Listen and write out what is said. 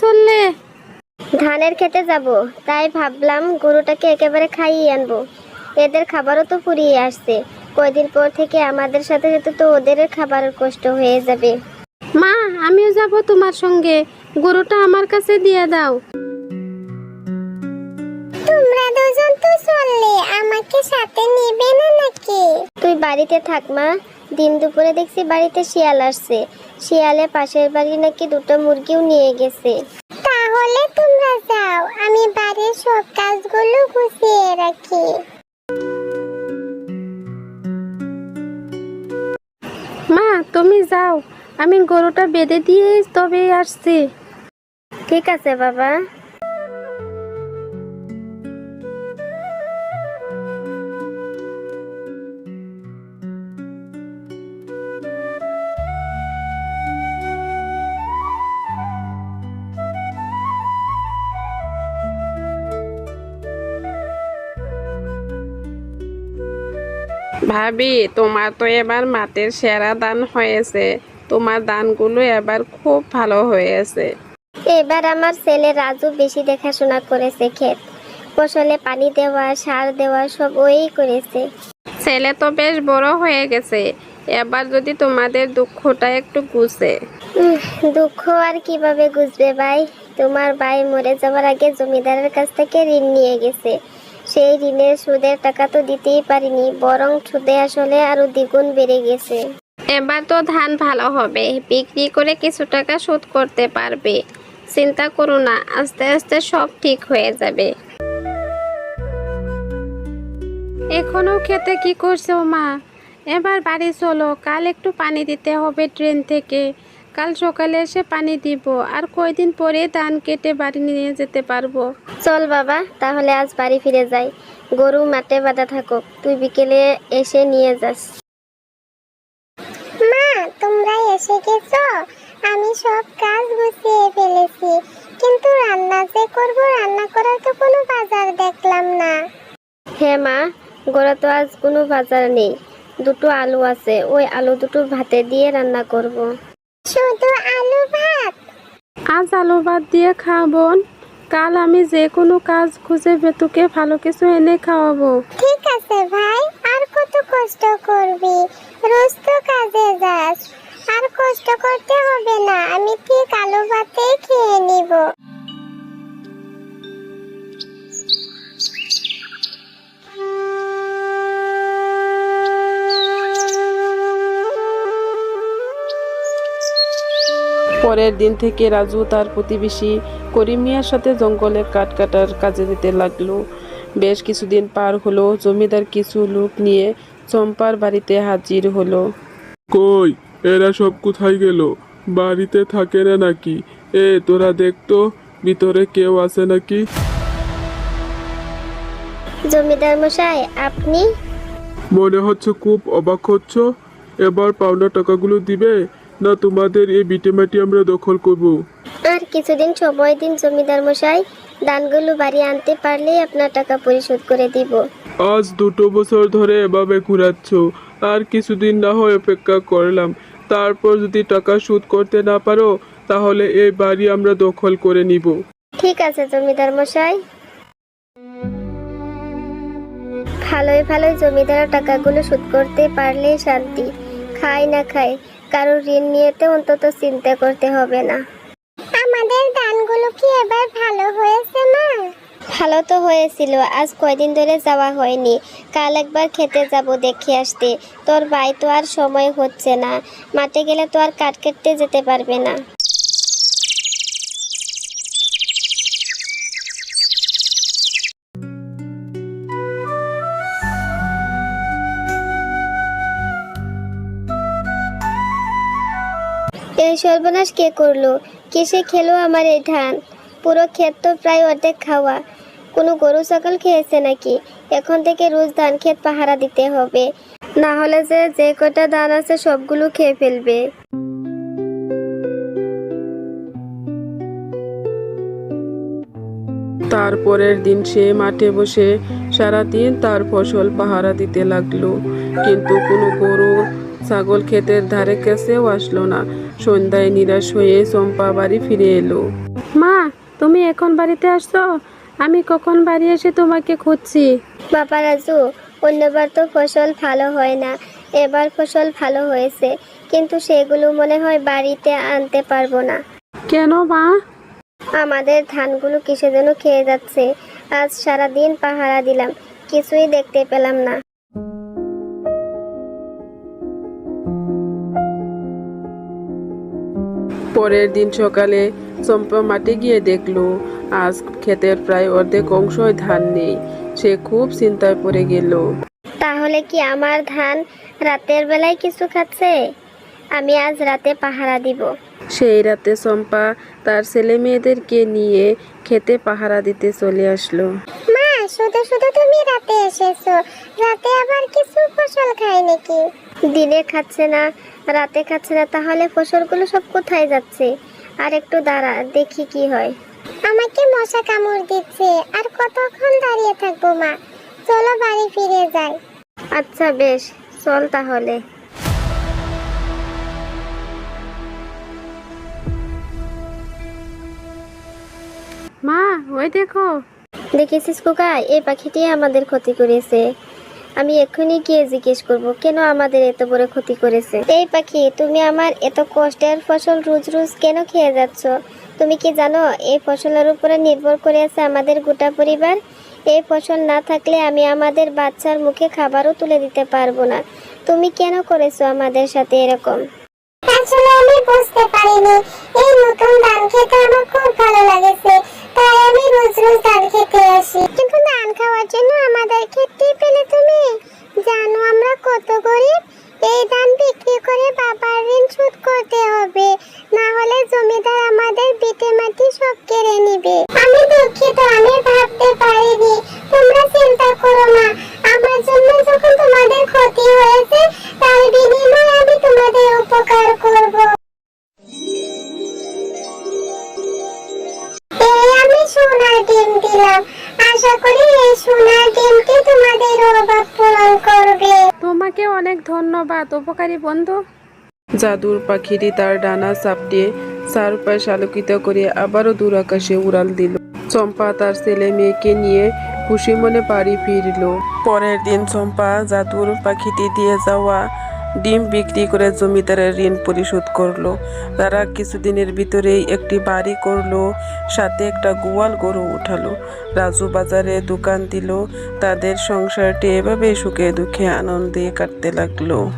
চললে? ধানের খেতে যাব তাই ভাবলাম গরুটাকে একেবারে খাইয়ে আনব। এদের খাবারও তো ফুরিয়ে আসছে। কয়দিন পর থেকে আমাদের সাথে সাথে তো ওদের খাবারের কষ্ট হয়ে যাবে। মা আমিও যাব তোমার সঙ্গে। গরুটা আমার কাছে দিয়ে দাও। তোমরা দুজন তো চললে আমাকে সাথে নেবে না নাকি? তুই বাড়িতে থাক মা। দিন দুপুরে দেখছি বাড়িতে শিয়াল আসছে। শিয়ালে পাশের বাড়ি নাকি দুটো মুরগিও নিয়ে গেছে। তাহলে তোমরা যাও আমি বাড়ির সব কাজগুলো গুছিয়ে রাখি। মা তুমি যাও। আমি গরুটা বেঁধে দিয়ে তবে আসছি। ঠিক আছে বাবা। ভাবি তোমার তো এবার মাটির সেরা দান হয়েছে। তোমার দানগুলো এবার খুব ভালো হয়েছে। এবার আমার ছেলে রাজু বেশি দেখাশোনা করেছে ক্ষেত। ফসলে পানি দেওয়া সার দেওয়া সব ওই করেছে। ছেলে তো বেশ বড় হয়ে গেছে। এবার যদি তোমাদের দুঃখটা একটু গুছে দুঃখ আর কীভাবে বুঝবে ভাই? তোমার ভাই মরে যাওয়ার আগে জমিদারের কাছ থেকে ঋণ নিয়ে গেছে। সেই ঋণের সুদের টাকা তো দিতেই পারিনি, বরং সুদে আসলে আরও দ্বিগুণ বেড়ে গেছে। এবার তো ধান ভালো হবে, বিক্রি করে কিছু টাকা শোধ করতে পারবে। চিন্তা করো না, আস্তে আস্তে সব ঠিক হয়ে যাবে। এখনও খেতে কি করছ মা? এবার বাড়ি চলো, কাল একটু পানি দিতে হবে ট্রেন থেকে। কাল সকালে এসে পানি দিব। আর কয়দিন পরে ধান কেটে বাড়ি নিয়ে যেতে পারব। চল বাবা তাহলে আজ বাড়ি ফিরে যাই। গরু মাঠে বাঁধা থাকুক। তুই বিকেলে এসে নিয়ে যাস। মা তোমরা এসে গেছো? আমি সব কাজ গুছিয়ে ফেলেছি। কিন্তু রান্না যে করব রান্না করার তো কোনো বাজার দেখলাম না। হ্যাঁ মা গোড়া তো আজ কোনো বাজার নেই। দুটো আলু আছে। ওই আলু দুটো ভাতে দিয়ে রান্না করব। শুধু আলু ভাত। আজ আলু ভাত দিয়ে খাওয়াবো কাল আমি যে কোনো কাজ খুঁজে বেতুকে ভালো কিছু এনে খাওয়াবো। ঠিক আছে ভাই আর কত কষ্ট করবি? রোজ তো কাজে যাস। আর কষ্ট করতে হবে না আমি ঠিক আলু ভাতেই খেয়ে নিব। পরের দিন থেকে রাজু তার প্রতিবেশী করিম মিয়ার সাথে জঙ্গলে কাঠ কাটার কাজে যেতে লাগল। বেশ কিছুদিন পার হলো জমিদার কিছু লোক নিয়ে চম্পার বাড়িতে হাজির হলো। কই? এরা সব কোথায় গেল? বাড়িতে থাকে না নাকি? এ তোরা দেখতো ভিতরে কেউ আছে নাকি? জমিদার মশাই আপনি? মনে হচ্ছে খুব অবাক হচ্ছ। এবার পাওনা টাকাগুলো দিবে? না তোমাদের এই বিটেমাটি আমরা দখল করব। আর কিছুদিন সময় দিন জমিদার মশাই। দানগুলো বাড়ি আনতে পারলেই আপনার টাকা পরিশোধ করে দিব। আজ দুটো বছর ধরে এভাবে ঘুরাচ্ছ। আর কিছুদিন না হয় অপেক্ষা করলাম। তারপর যদি টাকা শোধ করতে না পারো তাহলে এই বাড়ি আমরা দখল করে নিব। ঠিক আছে জমিদার মশাই। ভালোই ভালোই জমিদারের টাকাগুলো শোধ করতে পারলেই শান্তি। খাই না খাই কারও ঋণ নিয়েতে অন্তত চিন্তা করতে হবে না। আমাদের ধানগুলো কি এবার ভালো হয়েছে না ভালো তো হয়েছিল আজ কয়দিন ধরে যাওয়া হয়নি। কাল একবার খেতে যাব দেখে আসতে। তোর ভাই তো আর সময় হচ্ছে না। মাঠে গেলে তো আর কাট কেটতে যেতে পারবে না। সর্বনাশ কে করল? কেসে খেলো আমার এই ধান? পুরো ক্ষেত তো প্রায় অর্ধেক খাওয়া। কোনো গরু ছাগল খেয়েছে নাকি? এখন থেকে রোজ ধান ক্ষেত পাহারা দিতে হবে। না হলে যে যে কটা ধান আছে সবগুলো খেয়ে ফেলবে। তারপরের দিন সে মাঠে বসে সারাদিন তার ফসল পাহারা দিতে লাগল। কিন্তু কোনো গরু ছাগল ক্ষেতের ধারে কাছেও আসলো না। সন্ধ্যায় নিরাশ হয়ে চম্পা বাড়ি ফিরে এলো। মা তুমি এখন বাড়িতে আসছো? আমি কখন বাড়ি এসে তোমাকে খুঁজছি? বাবা রাজু অন্যবার তো ফসল ভালো হয় না। এবার ফসল ভালো হয়েছে কিন্তু সেগুলো মনে হয় বাড়িতে আনতে পারব না। কেন মা? আমাদের ধানগুলো কিসে যেন খেয়ে যাচ্ছে? আজ সারা দিন পাহারা দিলাম কিছুই দেখতে পেলাম না। পরের দিন সকালে চম্পা মাঠে গিয়ে দেখল আজ ক্ষেতের প্রায় অর্ধেক অংশই ধান নেই। সে খুব চিন্তায় পড়ে গেল। তাহলে কি আমার ধান রাতের বেলায় কিছু খাচ্ছে? আমি আজ রাতে পাহারা দিব। সেই রাতে চম্পা তার ছেলে মেয়েদেরকে নিয়ে খেতে পাহারা দিতে চলে আসলো। মা শুধু শুধু তুমি রাতে এসেছ। রাতে আবার কিছু ফসল খায় নাকি? দিনে খাচ্ছে না রাতে খাচ্ছে না তাহলে ফসলগুলো সব কোথায় যাচ্ছে? আর একটু দাঁড়া দেখি কি হয়। আমাকে মশা কামড় দিচ্ছে আর কতক্ষণ দাঁড়িয়ে থাকব মা? চলো বাড়ি ফিরে যাই। আচ্ছা বেশ চল তাহলে। মা ওই দেখো। দেখেছিস কুকা এই পাখিটি আমাদের ক্ষতি করেছে। আমি এক্ষুনি গিয়ে জিজ্ঞেস করব কেন আমাদের এত বড় ক্ষতি করেছে? এই পাখি তুমি আমার এত কষ্টের ফসল রোজ রোজ কেন খেয়ে যাচ্ছ? তুমি কি জানো এই ফসলের উপরে নির্ভর করে আছে আমাদের গোটা পরিবার? এই ফসল না থাকলে আমি আমাদের বাচ্চার মুখে খাবারও তুলে দিতে পারব না। তুমি কেন করেছ আমাদের সাথে এরকম? আসলে আমি বুঝতে পারিনি। এই নতুন ধান খেতে আমার খুব ভালো লাগেছে। তাই আমি রোজ রোজ ধান খেতে আসি। কিন্তু ধান খাওয়ার জন্য আমাদের খেতেই যখন তোমাদের ক্ষতি হয়েছে তার বিনিময়ে আমি তোমাদের উপকার করব। আমি সোনার ডিম দিলাম। আশা করি এই সোনার ডিমটি তোমাদের অভাব পূরণ করবে। তোমাকে অনেক ধন্যবাদ উপকারী বন্ধু। জাদুর পাখিটি তার ডানা চাপড়িয়ে চারপাশ আলোকিত করে আবারও দূর আকাশে উড়াল দিল। চম্পা তার ছেলে মেয়েকে নিয়ে খুশি মনে বাড়ি ফিরল। পরের দিন চম্পা জাদুর পাখিটি দিয়ে যাওয়া ডিম বিক্রি করে জমিদারের ঋণ পরিশোধ করল। তারা কিছুদিনের ভিতরেই একটি বাড়ি করল, সাথে একটা গোয়াল গরু উঠালো। রাজু বাজারে দোকান দিল, তাদের সংসারটি এভাবে সুখে দুঃখে আনন্দে কাটতে লাগল।